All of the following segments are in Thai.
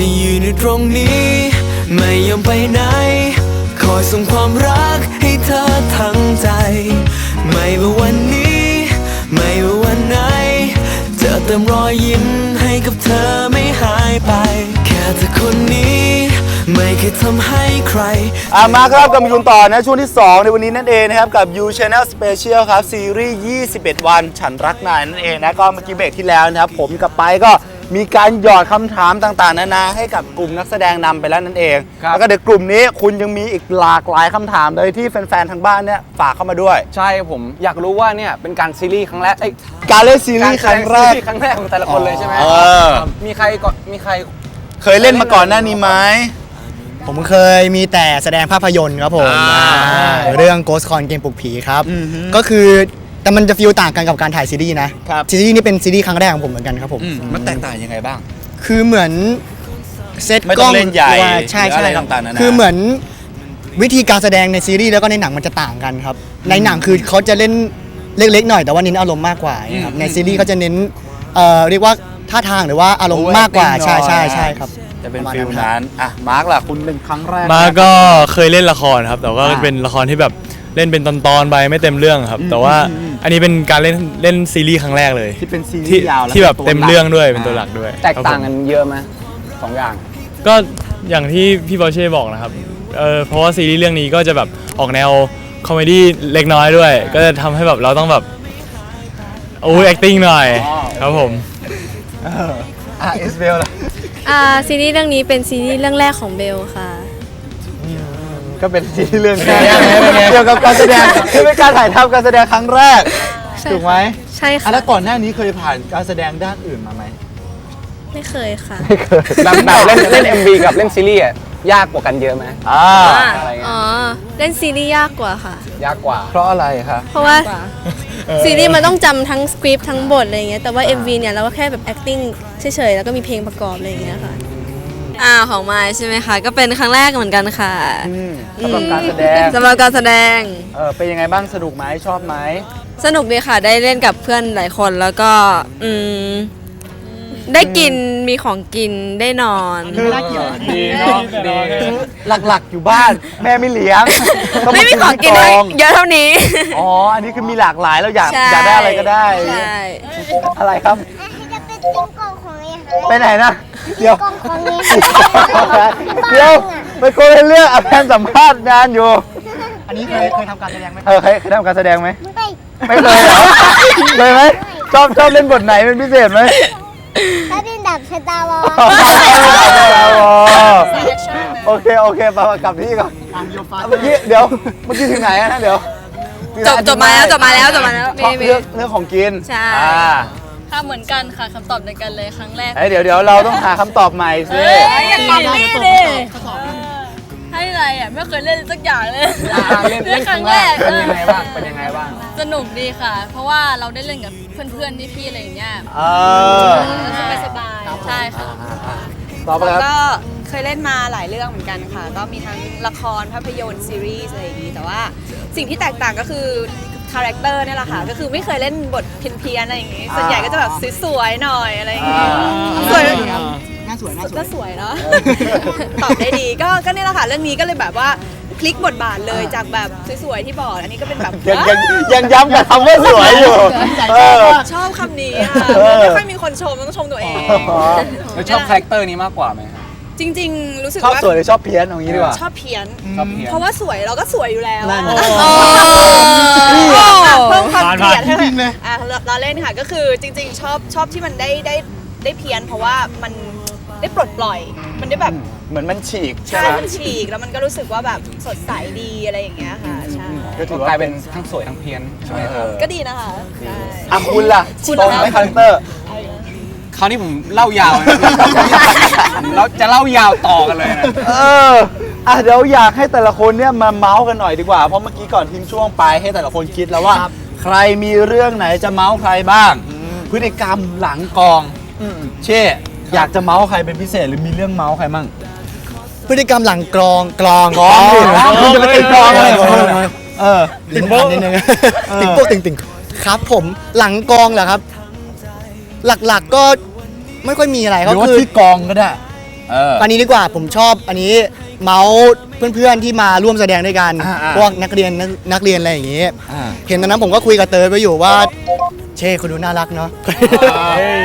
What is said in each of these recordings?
จะยืนอยู่ตรงนี้ ไม่ยอมไปไหน คอยส่งความรักให้เธอทั้งใจ ไม่ว่าวันนี้ ไม่ว่าวันไหน จะเติมรอยยิ้มให้กับเธอไม่หายไป แค่เธอคนนี้ ไม่เคยทำให้ใคร อะมาครับกลับมาดูต่อนะช่วงที่ 2 ในวันนี้นั่นเองนะครับ กับ You Channel Special ครับ ซีรีส์ 21 วัน ฉันรักนายนั่นเองนะ ก็เมื่อกี้เบรกที่แล้วนะครับ ผมกับไปก็ มีการหยอดคำถามต่างๆ นานาให้กับกลุ่มนักแสดงนำไปแล้วนั่นเอง ครับ แล้วก็เดี๋ยวกลุ่มนี้คุณยังมีอีกหลากหลายคำถามเลยที่แฟนๆทางบ้านเนี่ยฝากเข้ามาด้วย ใช่ครับผมอยากรู้ว่าเนี่ยเป็นการซีรีส์ครั้งแรกเอ้ยการเล่นซีรีส์ครั้งแรก ซีครั้งแรกของแต่ละคนเลยใช่ไหมเออ มีใครก่อนมีใคร เคยเล่นมาก่อนหน้านี้ไหม ผมเคยมีแต่แสดงภาพยนตร์ครับผมอ่าอ่าเรื่อง Ghost Con เกมปลุกผีครับ อือฮึ ก็คือ แต่มันจะฟิลต่างกันกับการถ่ายซีรีส์นะครับ ซีรีส์นี่เป็นซีรีส์ครั้งแรกของผมเหมือนกันครับผม อืมมันแตกต่างยังไงบ้าง คือเหมือนเซตไม่กต้ล้อองงเล่นใหญ่ว่าใช่หรืออะไรใช่ครับต่างๆนานาคือเหมือนวิธีการแสดงในซีรีส์แล้วก็ในหนังมันจะต่างกันครับ ในหนังคือเขาจะเล่นเล็กๆหน่อยแต่ว่าเน้นอารมณ์มากกว่าครับในซีรีส์เขาจะเน้นเอ่อเรียกว่าท่าทางหรือว่าอารมณ์มากกว่าใช่ใช่ใช่ครับจะเป็นประมาณฟิลนั้นครับนั้นอะมาร์กล่ะคุณเป็นครั้งแรก มาก็เคยเล่นละครครับ แต่ว่าอ่า เป็นละครที่แบบ เล่นเป็นตอนๆไปไม่เต็มเรื่องครับอืมแต่ว่าอืมอืมอันนี้เป็นการเล่นเล่นซีรีส์ครั้งแรกเลยที่เป็นซีรีที่ส์ยาวล้วที่แบบตัวเต็มหลักเรื่องด้วยเป็นตัวหลักด้วยแตกต่างคกัรับนเยอะไหมสองอย่างผมก็อย่างที่พี่บอเช่บอกนะครับเออเพราะว่าซีรีส์เรื่องนี้ก็จะแบบออกแนวคอมเมดี้เล็กน้อยด้วย ก็จะทำให้แบบเราต้องแบบโอ้ย acting หน่อยอ๋อครับผมอะเอสเบลล่ะอ่าซีรีส์เรื่องนี้เป็นซีรีส์เรื่องแรกของเบลค่ะ ก็เป็นซีรีส์เรื่องแรกเป็นไงเกี่ยวกับการแสดงคือเป็นการถ่ายทำการแสดงครั้งแรกใช่ถูกไหมใช่อะค่ะ แล้วก่อนหน้านี้เคยผ่านการแสดงด้านอื่นมาไหมไม่เคยค่ะ แบบแบบเล่นเล่น MV กับเล่นซีรีส์อะยากกว่ากันเยอะไหม อ่าอะไรเงี้ย อ๋อ เล่นซีรีส์ยากกว่าค่ะ ยากกว่า เพราะอะไรคะ เพราะว่าซีรีส์มันต้องจำทั้งสคริปต์ทั้งบทอะไรอย่างเงี้ย แต่ว่า MV เนี่ยเราก็แค่แบบ acting เฉยๆ แล้วก็มีเพลงประกอบอะไรอย่างเงี้ยค่ะ อ่าของไม้ใช่ไหมคะ ก็เป็นครั้งแรกเหมือนกันค่ะอืมสำหรับการแสดงสำหรับการแสดง เออเป็นยังไงบ้างสนุกไหมชอบไหมสนุกดีค่ะ ได้เล่นกับเพื่อนหลายคนแล้วก็อืมได้กินมีของกินได้นอนคือดีเนาะดีหลักๆอยู่บ้าน แม่ไม่เลี้ยงต้ไม่มีของกินที่ได้กองเยอะเท่านี้ อ๋ออันนี้คือมีหลากหลายแล้วอยากใช่อยากได้อะไรก็ได้ ใช่อะไรครับ จะเป็นจิ้งโกงของนี่ค่ะไปไหนนะ เดี๋ยวกองของนี่เดี๋ยวไปโกนเรื่องอาแพนสัมภาษณ์งานอยู่ อันนี้เคยเคยทำการแสดงไหมเออเคยเคยทำการแสดงไหมไม่ไม่เคยเหรอเคยไหมชอบชอบเล่นบทไหนเป็นพิเศษไหมถ้าดินดับชะตาวอโอเคโอเคไปกลับที่ก่อนเมื่อกี้เดี๋ยวเมื่อกี้ถึงไหนนะเดี๋ยวจบจบมาแล้วจบมาแล้วจบมาแล้วชอบเรื่องเรื่องของกินใช่อ่า ค่ะเหมือนกันค่ะคำตอบเดียวกันเลยครั้งแรก เอ้ยเดี๋ยวเดี๋ยวเราต้องหาคำตอบใหม่สิอย่าตอบนี่ดิให้อะไรอะไม่เคยเล่นสักอย่างเลยอ่าเล่นเล่นครั้งแรกเป็นยังไงบ้างเป็นยังไงบ้างสนุกดีค่ะ เพราะว่าเราได้เล่นกับเพื่อนๆพี่ๆอะไรอย่างเงี้ยเออสบายสบายๆใช่ค่ะ ตอบไปครับก็เคยเล่นมาหลายเรื่องเหมือนกันค่ะ ก็มีทั้งละครภาพยนตร์ซีรีส์อะไรอย่างนี้ แต่ว่าสิ่งที่แตกต่างก็คือ คาแรคเตอร์เนี่ยแหละค่ะ ก็คือไม่เคยเล่นบทเพี้ยนๆอะไรอย่างนี้ ส่วนใหญ่ก็จะแบบสวยๆหน่อยอะไรอย่างนี้สวยน่าสวยน่าสวยก็สวยเนาะตอบได้ดีก็ก็เนี่ยแหละค่ะเรื่องนี้ก็เลยแบบว่าพลิกบทบาทเลยจากแบบสวยๆที่บอก อันนี้ก็เป็นแบบยังยังยังย้ำกับคำว่าสวยอยู่เออชอบคำนี้อะเออไม่ค่อยมีคนชมต้องชมตัวเอง แล้วชอบคาแรคเตอร์นี้มากกว่าไหมครับ จริง ๆ รู้สึกชอบว่าสวยหรือชอบเพี้ยนเอางี้ดีกว่าชอบเพี้ยน ชอบเพียน เพราะว่าสวยเราก็สวยอยู่แล้วนั่นอะไงอะเพิ่มความผ่านเกลียดให้จริงๆเลยอะเราเราเล่นค่ะก็คือจริง ๆ ชอบชอบที่มันได้ได้ได้เพี้ยน เพราะว่ามันได้ปลดปล่อย มันได้แบบเหมือนมันฉีกใช่ใช่ไหมมันฉีกแล้วมันก็รู้สึกว่าแบบสดใสดีอะไรอย่างเงี้ยค่ะใช่ก็ถือกว่าลายเป็นทั้งสวยทั้งเพี้ยนใช่ไหมครับก็ดีนะคะใช่ อะคุณล่ะคุณตรงล่ะไหมคาแรคเตอร์ คราวนี้ผมเล่ายาวนะเราจะเล่ายาวต่อกันเลยนะ เอออะเดี๋ยวอยากให้แต่ละคนเนี่ยมาเมาส์กันหน่อยดีกว่า เพราะเมื่อกี้ก่อนทิ้งช่วงไปให้แต่ละคนคิดแล้วว่า ใครมีเรื่องไหนจะเมาส์ใครบ้าง พฤติกรรมหลังกอง เช่ อยากจะเมาส์ใครเป็นพิเศษหรือมีเรื่องเมาส์ใครมั่งพฤติกรรมหลังกรองกรองกรองดิคุณจะไปตีกลองอะไรเออเออเออลิ้นพันนิดนึงติ่งโป๊ะติ่งติ่งครับผมหลังกองเหรอครับ หลักๆก็ไม่ค่อยมีอะไรหก็รือว่าคือที่กองก็ได้ เออ อันนี้ดีกว่าผมชอบอันนี้เมาส์เพื่อนๆที่มาร่วมแสดงด้วยกันอ่าๆ พวกนักเรียนนักนักเรียนอะไรอย่างงี้ อ่าเห็นตอนนั้นผมก็คุยกับเตยไปอยู่ว่า เช่คุณดูน่ารักเนาะ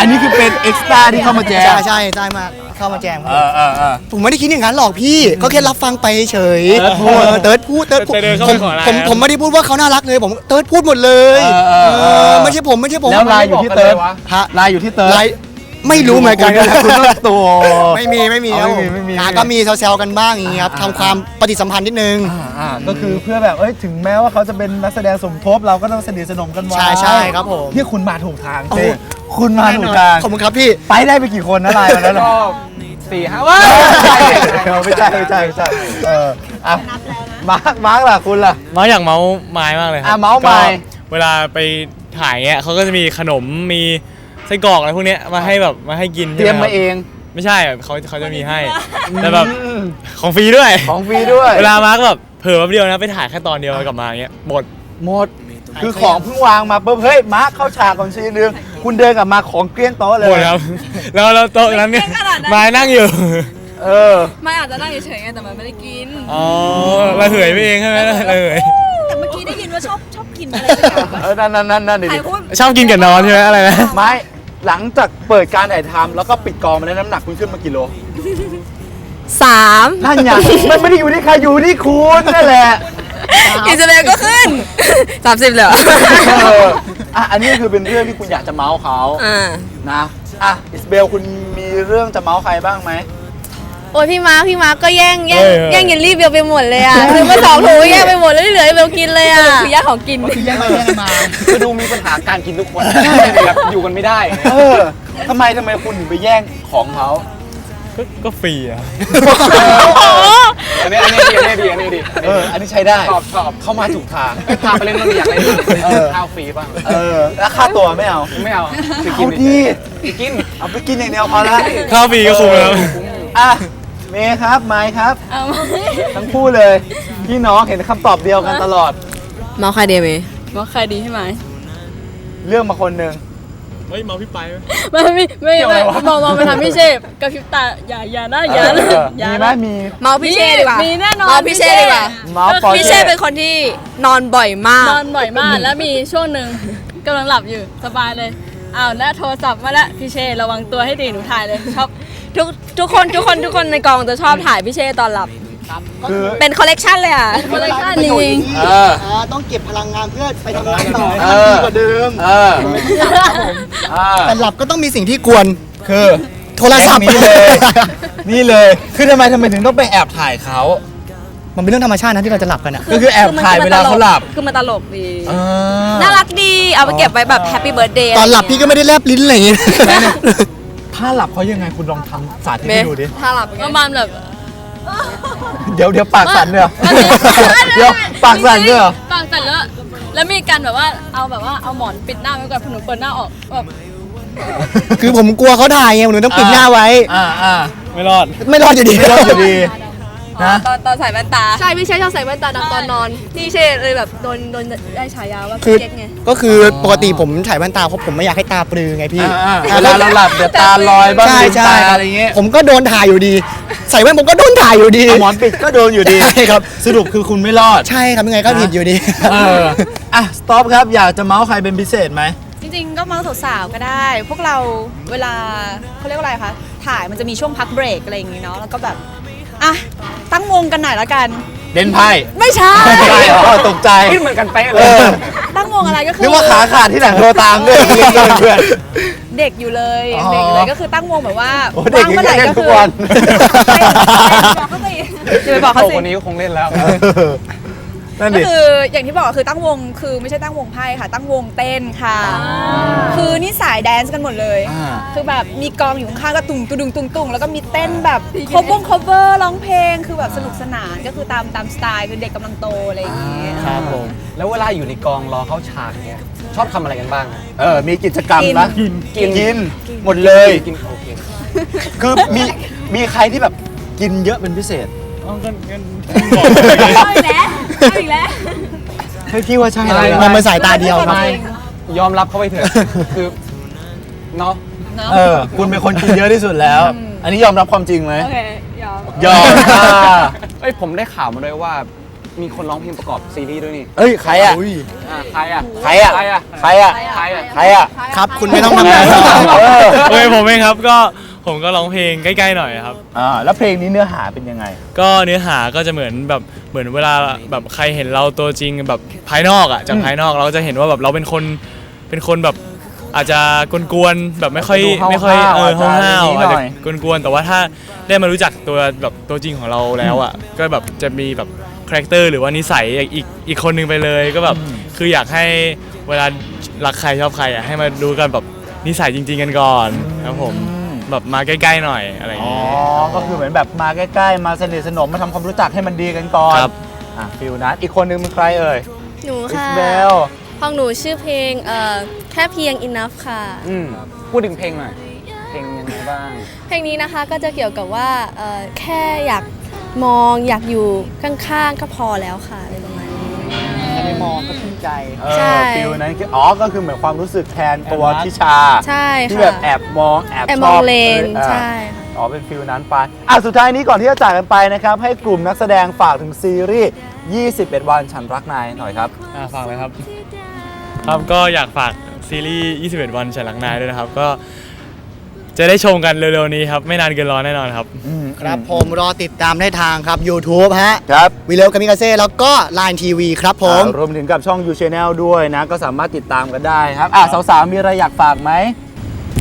อันนี้คือเป็นเอ็กซ์ตร้าที่เข้ามาแจมใช่ใช่ใช่มาก เข้ามาแจมครับเออเออเออ ผมไม่ได้คิดอย่างนั้นหรอกพี่ ก็แค่รับฟังไปเฉยเติร์ดพูดเออเติร์ดพูดเติร์ดพูดเติร์ดเข้าผไปมขอไลน์ ผมนะผมไม่ได้พูดว่าเขาน่ารักเลย ผมเติร์ดพูดหมดเลยเออเออเออ เออไม่ใช่ผมไม่ใช่ผมแล้วลายอยู่ที่เติร์ดฮะลายอยู่ที่เติร์ด ไลน์ ไม่รู้เหมือนกันคุณต้องตัว ไม่มีไม่มีอ๋อครับไม่มีผมไม่มี อะก็มีแซวๆกันบ้างอย่างงี้ครับอ่าทำความปฏิสัมพันธ์นิดนึง อ่าอ่าก็คือเพื่อแบบเอ้ยถึงแม้ว่าเขาจะเป็นนักแสดงสมทบเราก็ต้องสนิทสนมกันไว้ใช่ใช่ครับผมนี่คุณมาถูกทางโอ้ เต้คุณมาถูกทางขอบคุณครับพี่ ไปได้ไปกี่คนนะลายวันนั้นก็น่ะสี่ห้าว้าไม่ใช่ไม่ใช่ไม่ใช่เอออะมาร์คมาร์คล่ะคุณล่ะ มาอยากเมาส์ไม้มากเลยครัอะเมาส์ไม้ ก็เวลาไปถ่ายเงี้ยเขาก็จะมีขนมมี ไส้กรอกอะไรพวกเนี้ยมาให้แบบมาให้กินเตรียมใช่ไหมาคบเองไม่ใช่แบบเขาเขาจะมีให้ แต่แบบของฟรีด้วย ของฟรีด้วย เวลามาก็แบบเผลอแป๊บเดียวนะไปถ่ายแค่ตอนเดียวกลับมาอย่างเงี้ยหมด หมด คือของเพิ่งวางมาปุ๊บเฮ้ยมาร์คเข้าฉากก่อนซีนึงคุณเดินกลับมาของเกลี้ยงโต๊ะเลยหมดครับ แล้วแล้วโต๊ะนั้นเนี่ยขนาดนั้น ไม้นั่งอยู่ เออ ไม่อาจจะนั่งเฉยๆไงแต่มันไม่ได้กิน อ๋อระเหยไปเองใช่ไหมระเหยแต่เมื่อกี้ได้ยินว่าชอบชอบกินอะไรสักอย่างปะเออนั่นนั่นนั่นนั่นดิถ่ายพูดชอบกินกับนอนใช่ไหมอะไรนะ ไม้ หลังจากเปิดการถ่ายทำแล้วก็ปิดกองมาแล้วน้ำหนักคุณขึ้นมากี่โลสามนั่นไงมันไม่ได้อยู่ที่ใครอยู่ที่คุณนั่นแหละอิสราเอลก็ขึ้นสามสิบเลยเหรอเอออะอันนี้คือเป็นเรื่องที่คุณอยากจะเมาส์เขาอ่านะอะอิสเบลคุณมีเรื่องจะเมาส์ใครบ้างไหม โอ้ยพี่มาร์คพี่มาร์คก็แย่งแย่งเออ แย่งเยลลี่เบลไปหมดเลยอะซื้อมาสองถุงแย่งไปหมดแล้วที่เหลือให้เบลกินเลยอะคือยาของกินคือดูมีปัญหาการกินทุกคนแบบอยู่กันไม่ได้ เออทำไมทำไมคุณถึงไปแย่งของเขาก็ก็ฟรีอะ อันนี้อันนี้ดีอันนี้ดีอันนี้ดีเออ อันนี้ใช้ได้ชอบชอบเข้ามาถูกทาง พาไปเล่นนู่นอยากเล่นเออ ข้าวฟรีบ้าง เออ แล้วค่าตัวไม่เอา ไม่เอาไปกิเอานดีไปกิน เอาไปกินอย่างเดียวพอละข้าวฟรีก็คุ้มแล้ว อะ เมย์ครับไมค์ครับ เอาไหมทั้งคู่เลย พี่น้องเห็นคำตอบเดียวกันตลอด เมาใครเดียวไหมว่าใครดีใช่ไหมเรื่องมาคนหนึ่ง เฮ้ยเมาพี่ไปไหมไม่ไม่ไม่ไม่มองมองไปทางพี่เชฟกับพริบตาอย่าอย่านะอย่านะเอออย่ามีไหมนะ มี เมาพี่เช่ดีกว่ามีแน่นอนเมาพี่เช่ ดีกว่าเมาส์ปอร์พี่เช่เป็นคนที่นอนบ่อยมาก นอนบ่อยมากแล้วมีช่วงหนึ่งกำลังหลับอยู่สบายเลยอ้าวแล้วโทรศัพท์มาแล้วพี่เชระวังตัวให้ดีหนูถ่ายเลยชอบ ทุกทุกคนทุกคนทุกคนในกองจะชอบถ่ายพี่เช่ตอนหลับ คือเป็นคอลเลกชันเลยอะคอลเลคชันจริงเออ อ่าต้องเก็บพลังงานเพื่อไปทำงานต่อให้เอมันอดีกว่าเดิม เอออ่าแต่หลับก็ต้องมีสิ่งที่กวน คือโทรศัพท์นี่เลย นี่เลย คือทำไมทำไมถึงต้องไปแอบถ่ายเขา มันเป็นเรื่องธรรมชาตินะที่เราจะหลับกันอะก็คือแอบถ่ายเวลาเขาหลับ คือมันตลกดี อ่า น่ารักดีเอาไปเก็บไว้แบบแฮปปี้เบิร์ดเดย์ตอนหลับพี่ก็ไม่ได้แลบลิ้นอะไรอย่างงี้ ถ้าหลับเขายังไงคุณลองทำสาธิตให้ดูดิถ้าหลับๆประมาณแบบเดี๋ยวเดี๋ยวปากสั่นเนี่ยเดี๋ยวปากสั่นเนี่ยเหรอปากสั่นแล้ว แล้วมีการแบบว่าเอาแบบว่าเอาหมอนปิดหน้าไว้ก่อนพอหนูเปิดหน้าออกแบบคือผมกลัวเขาถ่ายไงหนูต้องปิดหน้าไว้ อ่าอ่าไม่รอด ไม่รอดอยู่ดีไม่รอดอยู่ดี นะ ตอนตอนใส่แว่นตา ใช่พี่เช่ชอบใส่แว่นตาดำตอนนอนพี่เช่เลยแบบโดนโดนได้ฉายาว่าคือพี่เก๊กไง ก็คือปกติผมถ่ายแว่นตาเพราะผมไม่อยากให้ตาปลือไงพี่อ่าอ่าเวลาเราหลับเดี๋ยวตาลอยบ้างใช่ลืมใช่ตาครับอะไรเงี้ยผมก็โดนถ่ายอยู่ดี ใส่แว่นผมก็โดนถ่ายอยู่ดีเอาหมอนปิดก็โดนอยู่ดี ใช่ครับ สรุปคือคุณไม่รอด ใช่ครับยังไงก็ผิดอยู่ดี เออ อะ สต็อปครับ อยากจะเมาส์ใครเป็นพิเศษไหม จริงๆ ก็เมาส์สาวๆก็ได้ พวกเราเวลาเขาเรียกว่าอะไรคะ ถ่ายมันจะมีช่วงพักเบรกอะไรอย่างงี้เนาะ แล้วก็แบบ อะ ตั้งวงกันหน่อยละกันเล่นไพ่ไม่ใช่ไม่ใช่อ๋อตกใจ คิดเหมือนกันเป๊ะเอเลยอ ตั้งวงอะไรก็คือ นึกว่าขาขาดที่หลังโทรตามด้วยเพื่อนเพื่อน เด็กอยู่เลยอ๋อเด็กอยู่เลยก็คือตั้งวงแบบว่าโอ้เด็กว่างเมื่อไหร่ยังเล่นก็ทุคืกอวันเต้นบอกเขาสิอย่าไปบอกเขาโตสิคนนี้ก็คงเล่นแล้ว นั่นก็ดิ คืออย่างที่บอกคือตั้งวงคือไม่ใช่ตั้งวงไพ่ค่ะ ตั้งวงเต้นค่ะ คือนี่สายแดนซ์กันหมดเลย อ่า คือแบบมีกองอยู่ข้างๆก็ตุงตุงตุงตุงแล้วก็มีเต้นแบบคบวง cover ร้องเพลงคือแบบสนุกสนานก็คือตามตามสไตล์คือเด็กกำลังโตอะไรอย่างเงี้ย ครับผม แล้วเวลาอยู่ในกองรอเข้าฉากเนี้ยชอบทำอะไรกันบ้างอะเออ มีกิจกรรมนะกินกิน กิน หมดเลย กินโอเคคือมีมีใครที่แบบกินเยอะเป็นพิเศษ เอากันกันเอาอีกแล้ว เอาอีกแล้ว เฮ้ยพี่ว่าใช่อะไรเลยมองเป็นสายตาเดียวครับ ไม่ยอมรับเข้าไปเถอะ คือเนาะเนาะ เออ คุณเป็นคนกินเยอะที่สุดแล้ว อันนี้ยอมรับความจริงไหม โอเคยอมยอมอ่าเอ้ยผมได้ข่าวมาด้วยว่า มีคนร้องเพลงประกอบซีรีส์ด้วยนี่เอ้ยใครอะ อ่าใครอะ ใครอะ ใครอะ ใครอะ ใครอะใครอะครับคุณไม่ต้องทำงาน เออโอเคผมเองครับก็ ผมก็ร้องเพลงใกล้ๆหน่อยครับ อ่าแล้วเพลงนี้เนื้อหาเป็นยังไง ก็เนื้อหาก็จะเหมือนแบบเหมือนเวลาแบบใครเห็นเราตัวจริงแบบภายนอกอะจากภายนอกเราก็จะเห็นว่าแบบเราเป็นคนเป็นคนแบบอาจจะกวนๆแบบไม่ค่อยดูห้าวๆไม่ค่อยเอออาจจะห้าวๆนิอาดจหน่จะอย กวนๆแต่ว่าถ้าได้มารู้จักตัวแบบตัวจริงของเราแล้วอะก็แบบจะมีแบบคาแรคเตอร์หรือว่านิสัยอีกอีกคนหนึงไปเลยก็แบบคืออยากให้เวลารักใครชอบใครอะให้มาดูกันแบบนิสัยจริง ๆ กันก่อนครับผม แบบมาใกล้ๆหน่อยอะไรอย่างอ๋อ งี้ก็คือเหมือนแบบมาใกล้ๆ มาสนิทสนมมาทำความรู้จักให้มันดีกันก่อนครับ อะฟิลนั้นอีกคนนึงเป็นใครเอ่ยหนูอิสค่ะเบลของหนูชื่อเพลงเอ่อแค่เพียง enough ค่ะ อืมพูดถึงเพลงหน่อย เพลงยังไงบ้าง เพลงนี้นะคะก็จะเกี่ยวกับว่าเอ่อแค่อยากมองอยากอยู่ข้างๆ ก็พอแล้วค่ะอะไรประมาณนี้แค่ได้ มองก็ชื่นใจ เออใช่ฟิลนั้นคืออ๋อก็คือเหมือนความรู้สึกแทนตัวทิชาใช่ที่ค่ะแบบแอบมองแอบแอบชมอองบเลนอ่าใช่ค่ะอ๋อเป็นฟิลนั้นไปอะสุดท้ายนี้ก่อนที่จะจากกันไปนะครับ ให้กลุ่มนักแสดงฝากถึงซีรีส์ 21 วันฉันรักนายหน่อยครับ อ่าฝากเลยครับ ครับก็อยากฝากซีรีส์ 21 วันฉันรักนายด้วยนะครับ ก็ จะได้ชมกันเร็วๆนี้ครับ ไม่นานเกินรอแน่นอนครับครับผมรอติดตามได้ทางครับ YouTube ฮะครับวิเลวกามิกาเซ่แล้วก็ Line TV ครับผม อ่ารวมถึงกับช่อง You Channel ด้วยนะ ก็สามารถติดตามกันได้ครับอะสาวๆมีอะไรอยากฝากไหม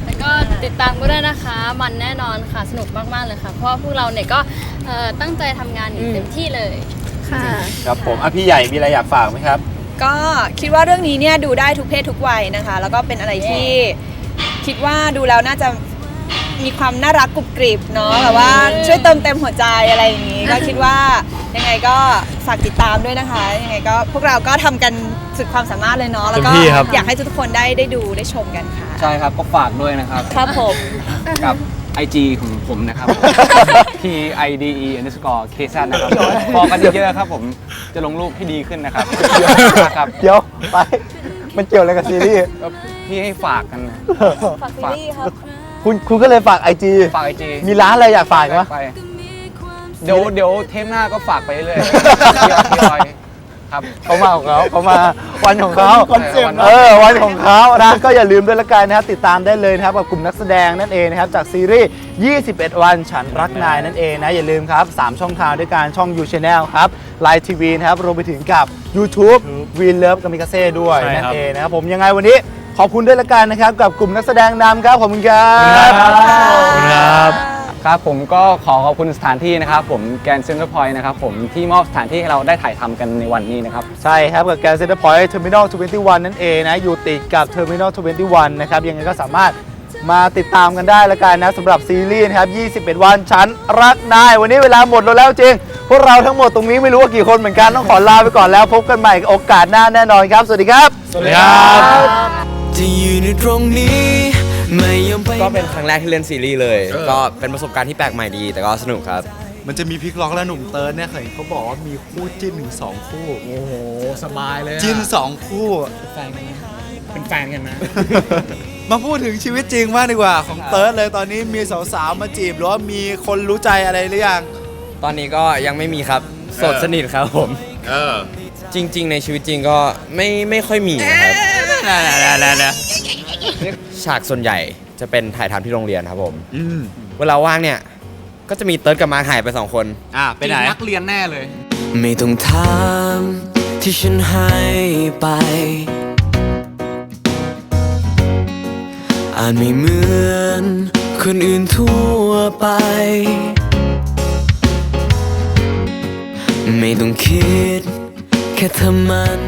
แล้วก็ติดตามก็ได้นะคะ มันแน่นอนค่ะ สนุกมาก ๆ เลยค่ะ เพราะว่าพวกเราเนี่ยก็เอ่อตั้งใจทำงานอย่างเต็มที่เลย ค่ะครับผมอะพี่ใหญ่มีอะไรอยากฝากไหมครับ ก็คิดว่าเรื่องนี้เนี่ยดูได้ทุกเพศทุกวัยนะคะ แล้วก็เป็นอะไรที่คิดว่าดูแล้วน่าจะ มีความน่ารักกรุบกริบเนาะแบบว่าช่วยเติมเต็มหัวใจอะไรอย่างนี้ ก็คิดว่ายังไงก็ฝากติดตามด้วยนะคะ ยังไงก็พวกเราก็ทำกันสุดความสามารถเลยเนาะแล้วก็เต็มที่ครับ อยากให้ทุกคนได้ได้ดูได้ชมกันค่ะใช่ครับก็ฝากด้วยนะครับ ครับผม กับ IG ของผมนะครับ P I D E underscore K Z นะครับพอกันเยอะๆครับผมจะลงรูปที่ดีขึ้นนะครับครับเดี๋ยวไป มันเกี่ยวอะไรกับซีรีส์ก็พี่ให้ฝากกันนะฝากซีรีส์ครับ คุณคุณก็เลยฝากไอจีฝากไอจีมีร้านอะไรอยากฝากไหม ไปเดี๋ยวเดี๋ยวเทปหน้าก็ฝากไปเรื่อยๆทยอยทยอยครับ เขามาของเขาเขามาวันของเขาคอนเซ็ปต์ เออวันของเขานะก็อย่าลืมด้วยละกันนะครับติดตามได้เลยนะครับกับกลุ่มนักแสดงนั่นเองนะครับจากซีรีส์ 21 วันฉันรักนายนั่นเองนะอย่าลืมครับ 3 ช่องทางด้วยการช่อง You Channel ครับ Line TV นะครับรวมไปถึงกับ YouTube w e Love กามิกาเซ่ด้วยใช่นั่ครับนเองนะครับผมยังไงวันนี้ ขอบคุณด้วยละกันนะครับ กับกลุ่มนักแสดงนำครับขอบคุณครับขอบคุณครับ ครับผมก็ขอขอบคุณสถานที่นะครับ ผมแกนเซ็นเตอร์พอยต์นะครับผมที่มอบสถานที่ให้เราได้ถ่ายทำกันในวันนี้นะครับ ใช่ครับกับแกนเซ็นเตอร์พอยต์เทอร์มินอล21 นั่นเองนะอยู่ติดกับเทอร์มินอล21 นะครับ ยังไงก็สามารถมาติดตามกันได้ละกันนะสำหรับซีรีส์นะครับ 21 วันฉันรักนาย วันนี้เวลาหมดลงแล้วจริง พวกเราทั้งหมดตรงนี้ไม่รู้ว่ากี่คนเหมือนกันต้องขอลาไปก่อนแล้ว พบกันใหม่โอกาสหน้าแน่นอนครับ สวัสดีครับ สวัสดีครับ จะยืนอยู่ตรงนี้ไม่ยอมไปก็เป็นครั้งแรกที่เล่นซีรีส์เลยก็เป็นประสบการณ์ที่แปลกใหม่ดี แต่ก็สนุกครับ มันจะมีพลิกล็อกและหนุ่มเติร์นเนี่ยเห็นเขาบอกว่ามีคู่จิ้นถึงสองคู่ โอ้โห สบายเลยจิ้นสองคู่ แฟนกันนะเป็นแฟนกันนะ มาพูดถึงชีวิตจริงมากดีกว่า ของเติร์ดเลยตอนนี้มีสาวๆมาจีบหรือว่ามีคนรู้ใจอะไรหรือยัง ตอนนี้ก็ยังไม่มีครับโสดสนิทครับผม เออ จริง ๆ ในชีวิตจริงก็ไม่ไม่ค่อยมีนะครับ ฉากส่วนใหญ่จะเป็นถ่ายทำที่โรงเรียนครับผม อืมเวลาว่างเนี่ย ก็จะมีเติร์ดกับมาร์คหายไปสองคน อะไปไหน นักเรียนแน่เลย ไม่ต้องถามที่ฉันให้ไปอาจไม่เหมือนคนอื่นทั่วไป ไม่ต้องคิด แค่เธอมัน